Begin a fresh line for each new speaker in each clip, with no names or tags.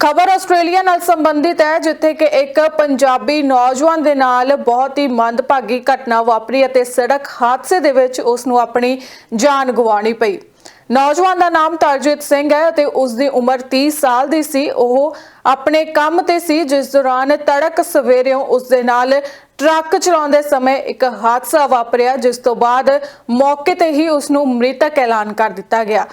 ਖਬਰ ਆਸਟ੍ਰੇਲੀਆ ਨਾਲ ਸੰਬੰਧਿਤ ਹੈ, ਜਿੱਥੇ ਕਿ ਇੱਕ ਪੰਜਾਬੀ ਨੌਜਵਾਨ ਦੇ ਨਾਲ ਬਹੁਤ ਹੀ ਮੰਦਭਾਗੀ ਘਟਨਾ ਵਾਪਰੀ ਅਤੇ ਸੜਕ ਹਾਦਸੇ ਦੇ ਵਿੱਚ ਉਸ ਨੂੰ ਆਪਣੀ ਜਾਨ ਗਵਾਉਣੀ ਪਈ। ਨੌਜਵਾਨ ਦਾ ਨਾਮ ਤਰਜੀਤ ਸਿੰਘ ਹੈ ਅਤੇ ਉਸ ਦੀ ਉਮਰ 30 ਸਾਲ ਦੀ ਸੀ। ਉਹ ਆਪਣੇ ਕੰਮ ਤੇ ਸੀ, ਜਿਸ ਦੌਰਾਨ ਤੜਕ ਸਵੇਰੇ ਉਸ ਦੇ ਨਾਲ ਟਰੱਕ ਚਲਾਉਂਦੇ ਸਮੇਂ ਇੱਕ ਹਾਦਸਾ ਵਾਪਰਿਆ, ਜਿਸ ਤੋਂ ਬਾਅਦ ਮੌਕੇ ਤੇ ਹੀ ਉਸ ਨੂੰ ਮ੍ਰਿਤਕ ਐਲਾਨ ਕਰ ਦਿੱਤਾ ਗਿਆ।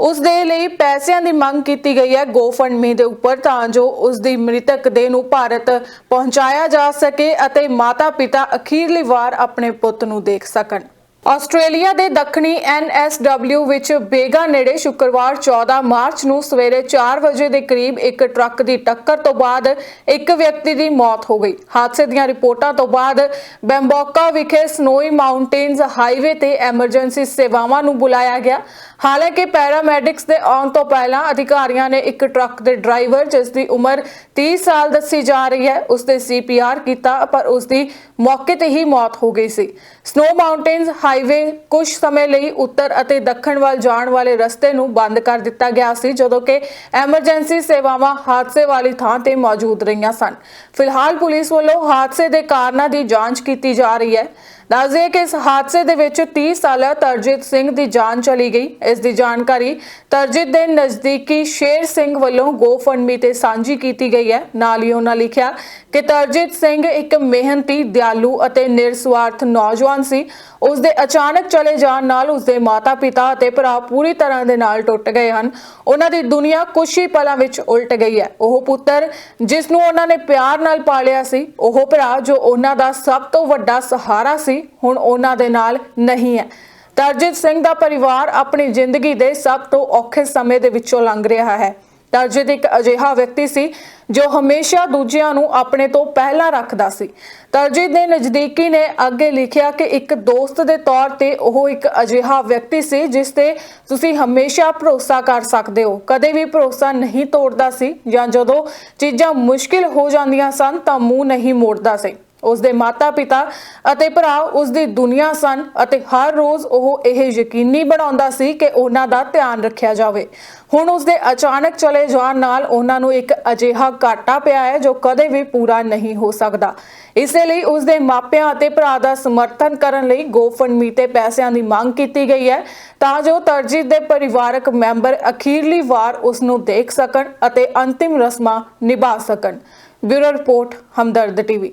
ਉਸ ਦੇ ਲਈ ਪੈਸਿਆਂ ਦੀ ਮੰਗ ਕੀਤੀ ਗਈ ਹੈ GoFundMe ਦੇ ਉੱਪਰ, ਤਾਂ ਜੋ ਉਸ ਦੀ ਮ੍ਰਿਤਕ ਦੇਹ ਨੂੰ ਭਾਰਤ ਪਹੁੰਚਾਇਆ ਜਾ ਸਕੇ ਅਤੇ ਮਾਤਾ-ਪਿਤਾ ਅਖੀਰਲੀ ਵਾਰ ਆਪਣੇ ਪੁੱਤ ਨੂੰ ਦੇਖ ਸਕਣ। ਆਸਟ੍ਰੇਲੀਆ ਦੇ ਦੱਖਣੀ NSW ਵਿੱਚ ਬੇਗਾ ਨੇੜੇ ਸ਼ੁੱਕਰਵਾਰ 14 ਮਾਰਚ ਨੂੰ ਸਵੇਰੇ 4 ਵਜੇ ਦੇ ਕਰੀਬ ਇੱਕ ਟਰੱਕ ਦੀ ਟੱਕਰ ਤੋਂ ਬਾਅਦ ਇੱਕ ਵਿਅਕਤੀ ਦੀ ਮੌਤ ਹੋ ਗਈ। ਹਾਦਸੇ ਦੀਆਂ ਰਿਪੋਰਟਾਂ ਤੋਂ ਬਾਅਦ ਬੈਂਬੋਕਾ ਵਿਖੇ ਸਨੋਈ ਮਾਊਂਟੇਨਸ ਹਾਈਵੇ ਤੇ ਐਮਰਜੈਂਸੀ ਸੇਵਾਵਾਂ ਨੂੰ ਬੁਲਾਇਆ ਗਿਆ। ਹਾਲਾਂਕਿ ਪੈਰਾਮੈਡਿਕਸ ਦੇ ਆਉਣ ਤੋਂ ਪਹਿਲਾਂ ਅਧਿਕਾਰੀਆਂ ਨੇ ਇੱਕ ਟਰੱਕ ਦੇ ਡਰਾਈਵਰ, ਜਿਸ ਦੀ ਉਮਰ 30 ਸਾਲ ਦੱਸੀ ਜਾ ਰਹੀ ਹੈ, ਉਸ ਦੇ ਸੀਪੀਆਰ ਕੀਤਾ, ਪਰ ਉਸ ਦੀ ਮੌਕੇ ਤੇ ਹੀ ਮੌਤ ਹੋ ਗਈ ਸੀ। ਸਨੋ ਮਾਊਂਟੇਨਸ ਹਾਈਵੇ ਕੁਝ ਸਮੇਂ ਲਈ ਉੱਤਰ ਅਤੇ ਦੱਖਣ ਵੱਲ ਜਾਣ ਵਾਲੇ ਰਸਤੇ ਨੂੰ ਬੰਦ ਕਰ ਦਿੱਤਾ ਗਿਆ ਸੀ, ਜਦੋਂ ਕਿ ਐਮਰਜੈਂਸੀ ਸੇਵਾਵਾਂ ਹਾਦਸੇ ਵਾਲੀ ਥਾਂ ਤੇ ਮੌਜੂਦ ਰਹੀਆਂ ਸਨ। ਫਿਲਹਾਲ ਪੁਲਿਸ ਵੱਲੋਂ ਹਾਦਸੇ ਦੇ ਕਾਰਨਾਂ ਦੀ ਜਾਂਚ ਕੀਤੀ ਜਾ ਰਹੀ ਹੈ। ਦੱਸਦੇ ਕਿ ਇਸ ਹਾਦਸੇ ਦੇ ਵਿੱਚ 30 ਸਾਲਾ ਤਰਜੀਤ ਸਿੰਘ ਦੀ ਜਾਨ ਚਲੀ ਗਈ। ਇਸ ਦੀ ਜਾਣਕਾਰੀ ਤਰਜੀਤ ਦੇ ਨਜ਼ਦੀਕੀ ਸ਼ੇਰ ਸਿੰਘ ਵੱਲੋਂ GoFundMe ਤੇ ਸਾਂਝੀ ਕੀਤੀ ਗਈ ਹੈ। ਨਾਲ ਹੀ ਉਹਨਾਂ ਲਿਖਿਆ ਕਿ ਤਰਜੀਤ ਸਿੰਘ ਇੱਕ ਮਿਹਨਤੀ, ਦਿਆਲੂ ਅਤੇ ਨਿਰਸਵਾਰਥ ਨੌਜਵਾਨ ਸੀ। ਉਸ ਦੇ ਅਚਾਨਕ ਚਲੇ ਜਾਣ ਨਾਲ ਉਸ ਦੇ ਮਾਤਾ-ਪਿਤਾ ਅਤੇ ਭਰਾ ਪੂਰੀ ਤਰ੍ਹਾਂ ਦੇ ਨਾਲ ਟੁੱਟ ਗਏ ਹਨ। ਉਹਨਾਂ ਦੀ ਦੁਨੀਆ ਕੁਝ ਹੀ ਪਲਾਂ ਵਿੱਚ ਉਲਟ ਗਈ ਹੈ। ਉਹ ਪੁੱਤਰ ਜਿਸ ਨੂੰ ਉਹਨਾਂ ਨੇ ਪਿਆਰ ਨਾਲ ਪਾਲਿਆ ਸੀ, ਉਹ ਭਰਾ ਜੋ ਉਹਨਾਂ ਦਾ ਸਭ ਤੋਂ ਵੱਡਾ ਸਹਾਰਾ ਸੀ ਹੁਣ ਉਹਨਾਂ ਦੇ ਨਾਲ ਨਹੀਂ ਹੈ। ਤਰਜੀਤ ਸਿੰਘ ਦਾ ਪਰਿਵਾਰ ਆਪਣੀ ਜ਼ਿੰਦਗੀ ਦੇ ਸਭ ਤੋਂ ਔਖੇ ਸਮੇਂ ਦੇ ਵਿੱਚੋਂ ਲੰਘ ਰਿਹਾ ਹੈ। ਤਰਜੀਤ ਇੱਕ ਅਜਿਹਾ ਵਿਅਕਤੀ ਸੀ ਜੋ ਹਮੇਸ਼ਾ ਦੂਜਿਆਂ ਨੂੰ ਆਪਣੇ ਤੋਂ ਪਹਿਲਾਂ ਰੱਖਦਾ ਸੀ। ਤਰਜੀਤ ਦੇ ਨਜ਼ਦੀਕੀ ਨੇ ਅੱਗੇ ਲਿਖਿਆ ਕਿ ਇੱਕ ਦੋਸਤ ਦੇ ਤੌਰ ਤੇ ਉਹ ਇੱਕ ਅਜਿਹਾ ਵਿਅਕਤੀ ਸੀ ਜਿਸ ਤੇ ਤੁਸੀਂ ਹਮੇਸ਼ਾ ਭਰੋਸਾ ਕਰ ਸਕਦੇ ਹੋ। ਕਦੇ ਵੀ ਭਰੋਸਾ ਨਹੀਂ ਤੋੜਦਾ ਸੀ ਜਾਂ ਜਦੋਂ ਚੀਜ਼ਾਂ ਮੁਸ਼ਕਿਲ ਹੋ ਜਾਂਦੀਆਂ ਸਨ ਤਾਂ ਮੂੰਹ ਨਹੀਂ ਮੋੜਦਾ ਸੀ। ਉਸ ਦੇ ਮਾਤਾ-ਪਿਤਾ ਅਤੇ ਭਰਾ ਉਸ ਦੀ ਦੁਨੀਆ ਸਨ ਅਤੇ ਹਰ ਰੋਜ਼ ਉਹ ਇਹ ਯਕੀਨੀ ਬਣਾਉਂਦਾ ਸੀ ਕਿ ਉਹਨਾਂ ਦਾ ਧਿਆਨ ਰੱਖਿਆ ਜਾਵੇ। ਹੁਣ ਉਸ ਦੇ ਅਚਾਨਕ ਚਲੇ ਜਾਣ ਨਾਲ ਉਹਨਾਂ ਨੂੰ ਇੱਕ ਅਜਿਹਾ ਘਾਟਾ ਪਿਆ ਹੈ ਜੋ ਕਦੇ ਵੀ ਪੂਰਾ ਨਹੀਂ ਹੋ ਸਕਦਾ। ਇਸੇ ਲਈ ਉਸ ਦੇ ਮਾਪਿਆਂ ਅਤੇ ਭਰਾ ਦਾ ਸਮਰਥਨ ਕਰਨ ਲਈ GoFundMe ਤੇ ਪੈਸਿਆਂ ਦੀ ਮੰਗ ਕੀਤੀ ਗਈ ਹੈ ਤਾਂ ਜੋ ਤਰਜੀਤ ਦੇ ਪਰਿਵਾਰਕ ਮੈਂਬਰ ਅਖੀਰਲੀ ਵਾਰ ਉਸ ਨੂੰ ਦੇਖ ਸਕਣ ਅਤੇ ਅੰਤਿਮ ਰਸਮਾਂ ਨਿਭਾ ਸਕਣ। Bureau report, Hamdard TV.